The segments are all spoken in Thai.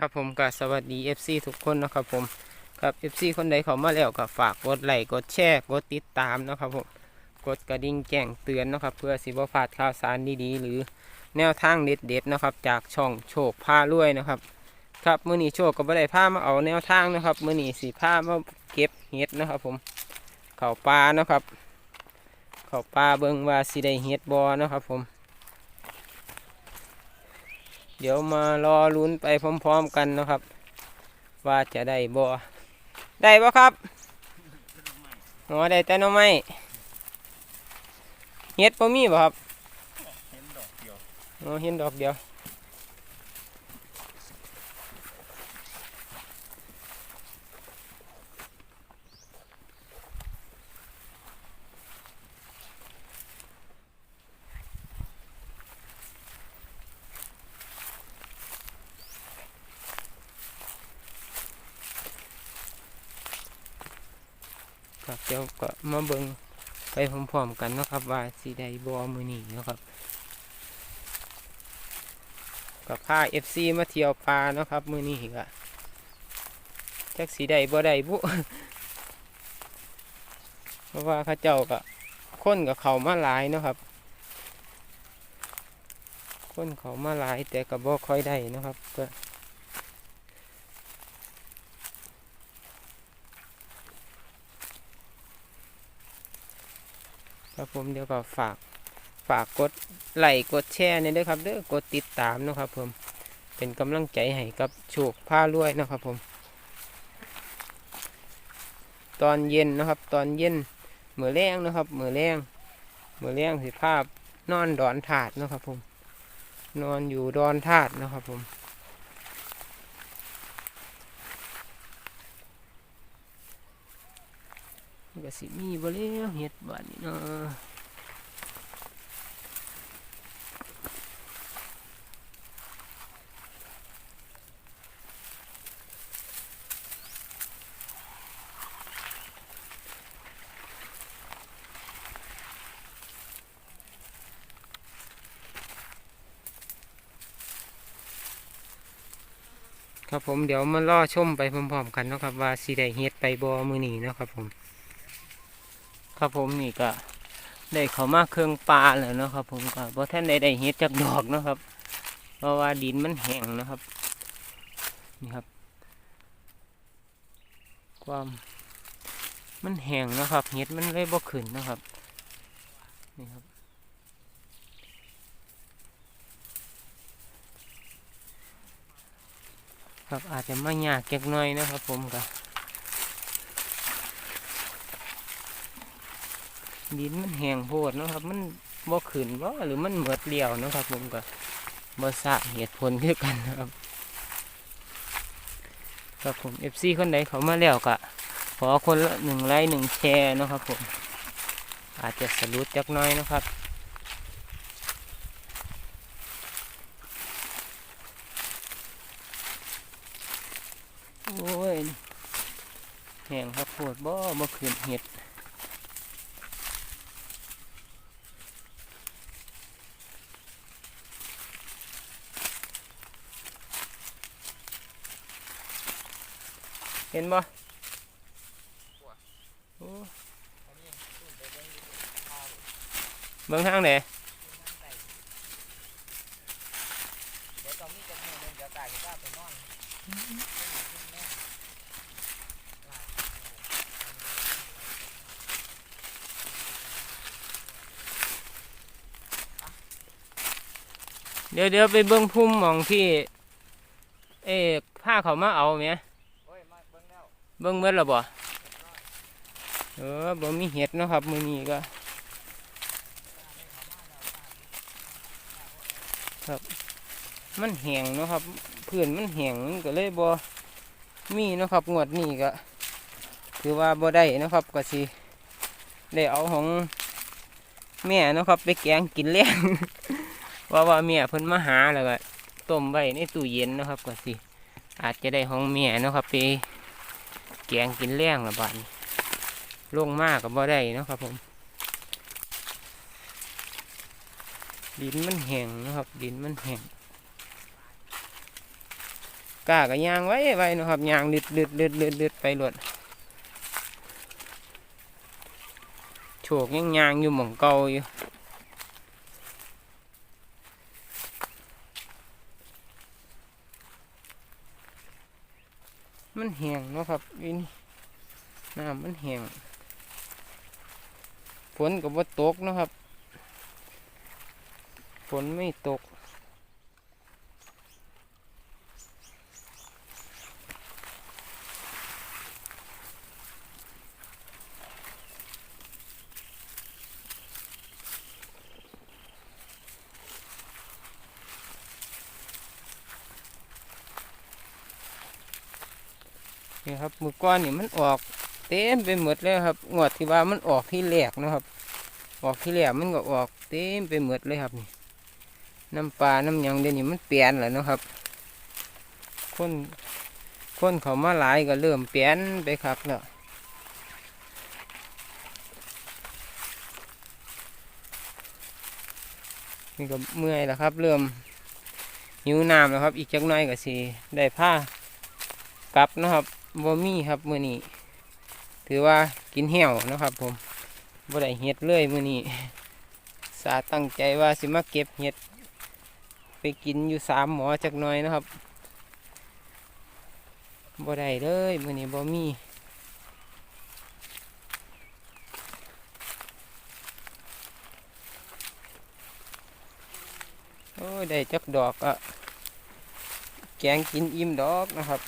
ครับผมก็สวัสดี FC ทุกคนนะครับผมครับ FC คนใดเขามาแล้วก็ฝากกดไลค์กดแชร์กดติดตามนะครับผมกดกระดิ่งแจ้งเตือนนะครับ เพื่อสิบ่พลาดข่าวสารดีๆหรือแนวทางเด็ดๆนะครับ จากช่องโชคพารวยนะครับ ครับมื้อนี้โชคก็บ่ได้พามาเอาแนวทางนะครับมื้อนี้สิพามาเก็บเห็ดนะครับผมเข้าป่านะครับ เข้าป่าเบิงว่าสิได้เห็ดบ่นะครับผม เดี๋ยวมารอลุ้นไปพร้อมๆกันนะครับ ว่าจะได้บ่ได้บ่ครับหมอได้แต่น้อไม้เฮ็ดบ่มีบ่ครับเห็นดอกเดียวเห็นดอกเดียว ครับเดี๋ยวก็มาเบิ่งไปพร้อมๆกันนะครับ ว่าสิได้บ่มื้อนีนะครับกับพาเอฟซีมาเที่ยวปลานะครับ มือนี้ก็แจักสีใดบ่ได้บุเพราะว่าข้าเจ้าก็ค้นกับเขามาหลายนะครับค้นเขามาหลายแต่ก็บ่ค่อยได้นะครับก็ ครับผมเดี๋ยวก็ฝากฝากกดไลค์กดแชร์นี่ด้วยครับเด้อกดติดตามนะครับผมเป็นกำลังใจให้กับโชคผ้ารวยนะครับผม ตอนเย็นนะครับ ตอนเย็นเมื่อแรงนะครับเมื่อแรงเมื่อแรงสิภาพนอนดอนถาดนะครับผม นอนอยู่ดอนถาดนะครับผม ก็สิมีบ่แล้วเฮ็ดบ้านนี้เนาะครับผมเดี๋ยวมาล่อชมไปพร้อมๆกันนะครับว่าสีได้เฮ็ดไปบอมือนีนะครับผม ครับผมนี่ก็ได้เขามาเครื่องปลาแล้วเนาะครับ ผมก็บ่ท่านได้ได้เฮ็ดจากดอกเนาะครับ เพราะว่าดินมันแห้งนะครับนี่ครับ ความมันแห้งนะครับเฮ็ดมันเลยบ่ขึ้นนะครับนี่ครับครับอาจจะไม่ยากเก็กน้อยนะครับ ผมก็ ดินมันแห้งโพดนะครับ มันบ่ขึ้นบ่หรือมันเหมือดเลี้ยวนะครับ ผมก็บ่ทราบเหตุผลคือกันนะครับครับผม FC คนใดเขามาแล้วก็ขอคนละหนึ่งไลค์หนึ่งแชร์นะครับผม อาจจะสรุปจักน้อยนะครับโอ้ยแห้งครับปวดบ่บ่ขึ้นเห็ด เห็นบ่เบื้องทางไหนเดี๋ยวเดี๋ยวไปเบื้องพุ่มมองที่ เอกผ้าเขามาเอาไหม เบิ่งเบิดแล้วบ่เออบ่มีเห็ดนะครับมือนี้ก็ ครับมันแห้งนะครับพื้นมันแห้งมันก็เลยบ่มีนะครับงวดนี้ก็ถือว่าบ่ได้นะครับก็สิได้เอาของแม่นะครับไปแกงกินเลี้ยงว่าว่าแม่เพิ่นมาหาแล้วก็ต้มไว้ในตู้เย็นนะครับก็สิอาจจะได้ของแม่นะครับไป แกงกินแรงละบาดลงมากกับบ่ได้นะครับผมดินมันแห้งนะครับ ดินมันแห้งกาก็ย่างไว้ไว้นะครับยางลืดลืดลืดลืดลืดไปรวดโฉกยังยางอยู่หม่องเก่าอยู่ แห้งเนาะครับวินน้ำมันแห้งฝนกับว่าตกเนาะครับฝนไม่ตก นี่ครับมือก้อนนี่มันออกเต็มไปหมดเลยครับงวดที่ว่ามันออกที่แรกนะครับ ออกที่แรกมันก็ออกเต็มไปหมดเลยครับนี่น้ำปลาน้ำยังเดี๋ยวนี้มันเปลี่ยนแล้วนะครับ คนคนเขามาหลายก็เริ่มเปลี่ยนไปครับแล้วนี่ก็เมื่อยแล้วครับ เริ่มหิวน้ำแล้วครับ อีกจักหน่อยก็สิได้ผ้ากลับนะครับ บ่มีครับมื้อนี้ถือว่ากินเหี่ยวนะครับ ผมบ่ได้เฮ็ดเลยมื้อนี้สาตั้งใจว่าสิมาเก็บเห็ด ไปกินอยู่สามหมอจักหน่อยนะครับบ่ได้เลยมื้อนี้บ่มีโอ้ยได้จักดอกอะแกงกินอิ่มดอกนะครับ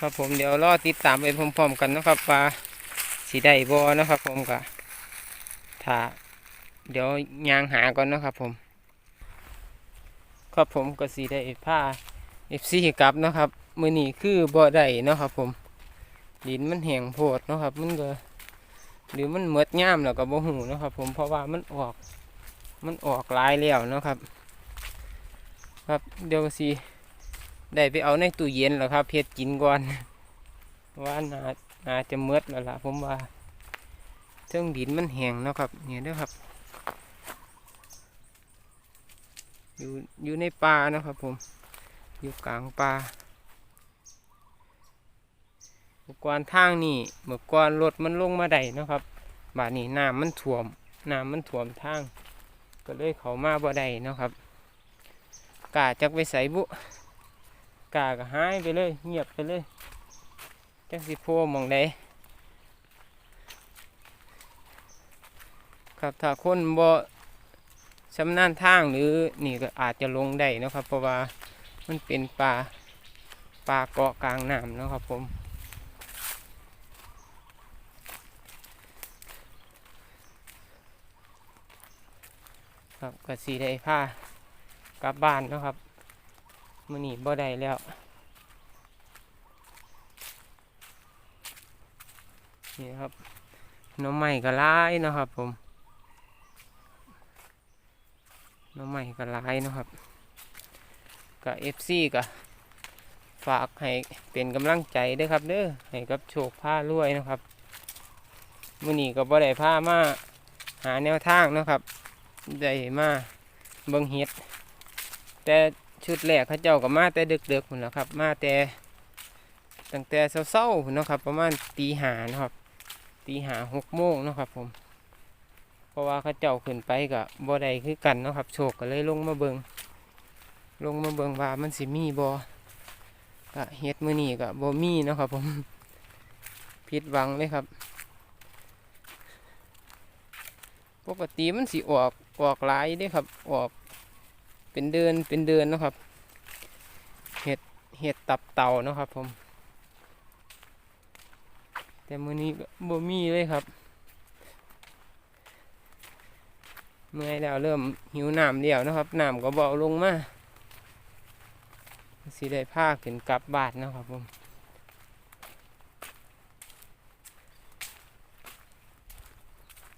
ครับผมเดี๋ยวรอติดตามไปพร้อมๆกันนะครับว่าสีได้บอนะครับ ผมกะถ้าเดี๋ยวยางหาก่อนนะครับผม ครับผมก็สีได้ผ้าเอฟซีกลับนะครับมือนี้คือบ่ได้เนาะครับผมดินมันแห้งโพดนะครับ มันก็หรือมันเมดย่ามแล้วก็บ่หูนะครับ ผมเพราะว่ามันออกมันออกลายแล้วนะครับ ครับเดี๋ยวสี ได้ไปเอาในตู้เย็นแล้วครับเพชรกินก่อนว่านานาจะเมืดแล้วล่ะผมว่าเทิงดินมันแห้งนะครับเนี่ยด้อครับ อยู่อยู่ในป่านะครับผม อยู่กลางป่าเมื่อก่อนทางนี่เมื่อก่อนรถมันลงมาได้นะครับบาดนี้น้ำมันท่วมน้ำมันท่วมทาง ก็เลยเขามาบ่ได้นะครับกาจักไปใส่บุ กาก็หายไปเลย เงียบไปเลย จักสิโพหมองใดครับถ้าคนบ่ชำนาญทางหรือนี่ก็อาจจะลงได้นะครับ เพราะว่ามันเป็นป่าป่าเกาะกลางน้ำนะครับผมครับก็สีได้ผ้ากลับบ้านนะครับ มือนี้บ่ได้แล้ว นี่ครับน้องใหม่ก็ร้ายนะครับผมน้องใหม่ก็ร้ายนะครับกับเอฟซีก็ฝากให้เป็นกำลังใจด้วยครับเด้อให้กับโชคผ้ารวยนะครับมือนี้ก็บ่ได้ผ้ามาหาแนวทางนะครับได้มาเบิ่งเฮ็ดแต่ ชุดแรกเขาเจ้าก็มาแต่ดึกๆพุ่นแล้วครับ มาแต่ตั้งแต่เศร้าๆพุ่นะครับ ประมาณตีหานะครับตีหาหกโมงนะครับผม เพราะว่าเขาเจ้าขึ้นไปกับบ่ได้คือกันนะครับ โชคก็เลยลงมาเบิงลงมาเบิงว่ามันสิมีบ่ก็เฮ็ดมือนี่ก็บ่มีนะครับ ผมผิดหวังเลยครับปกติมันสิออกออกหลายเด้ครับออก เป็นเดือนเป็นเดือนนะครับ เห็ดเห็ดตับเต่านะครับ ผม แต่มือนี้บ่มีเลยครับ เมื่อยแล้วเริ่มหิวน้ำเดียวนะครับน้ำก็เบาลงมาสิได้ผ้าขึ้นกลับบ้านนะครับผม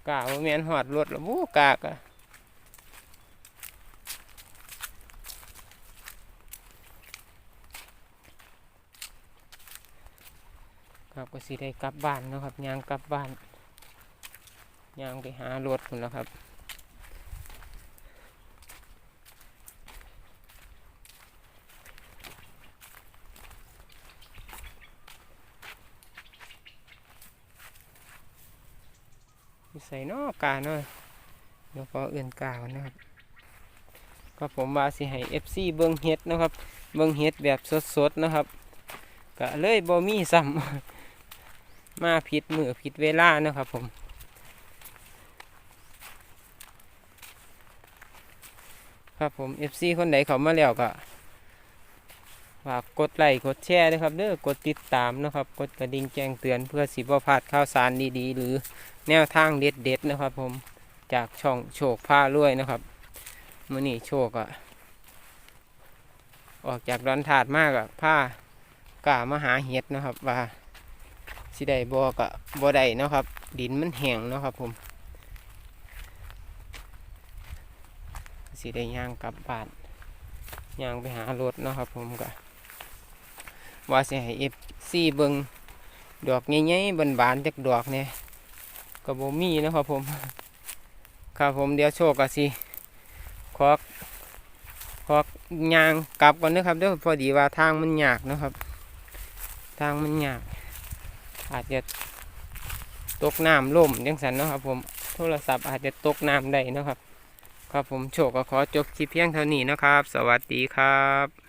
กะว่าแมนหอดรถแล้วบูกากอะ ครับก็สิได้กลับบ้านนะครับยางกลับบ้านยางไปหารถคนแล้วครับใส่นอกกาเนาะเดี๋ยวพอเอื่นกาก่อนนะครับก็ผมว่าสิให้ FC เบิ้งเฮ็ดนะครับ เบิ้งเฮ็ดแบบสดๆนะครับก็เลยบ่มีซ้ำ มาผิดมือผิดเวลานะครับผมครับผม FC คนไหนเขามาแล้วก็ฝากกดไลค์กดแชร์ด้วยครับเด้อกดติดตามนะครับ กดกระดิ่งแจ้งเตือนเพื่อสิบ่พลาดข่าวสารดีๆ หรือแนวทางเด็ดๆนะครับ ผมจากช่องโชคผ้ารวยนะครับมื่อนี้โชคอะออกจากดอนถาดมากอะผ้ากามาหาเห็ดนะครับว่า สิได้บอกะบ่ได้เนาะครับ ดินมันแห้งเนาะครับผมสิได้ย่างกลับบ้านย่างไปหารถเนาะครับ ผมก็ว่าสิให้เอฟซีเบิงดอกใหญ่ๆบานๆจักดอกเนี่ยก็บ่มีนะครับผม ครับผมเดี๋ยวโชคกะสิขอขอกยางกลับก่อนนะครับเด้อพอดีว่าทางมันยากนะครับ ทางมันยาก อาจจะตกน้ำล่มยังสันเนาะครับผมโทรศัพท์อาจจะตกน้ำได้นะครับ ครับผมโชคก็ขอจบคลิปเพียงเท่านี้นะครับ สวัสดีครับ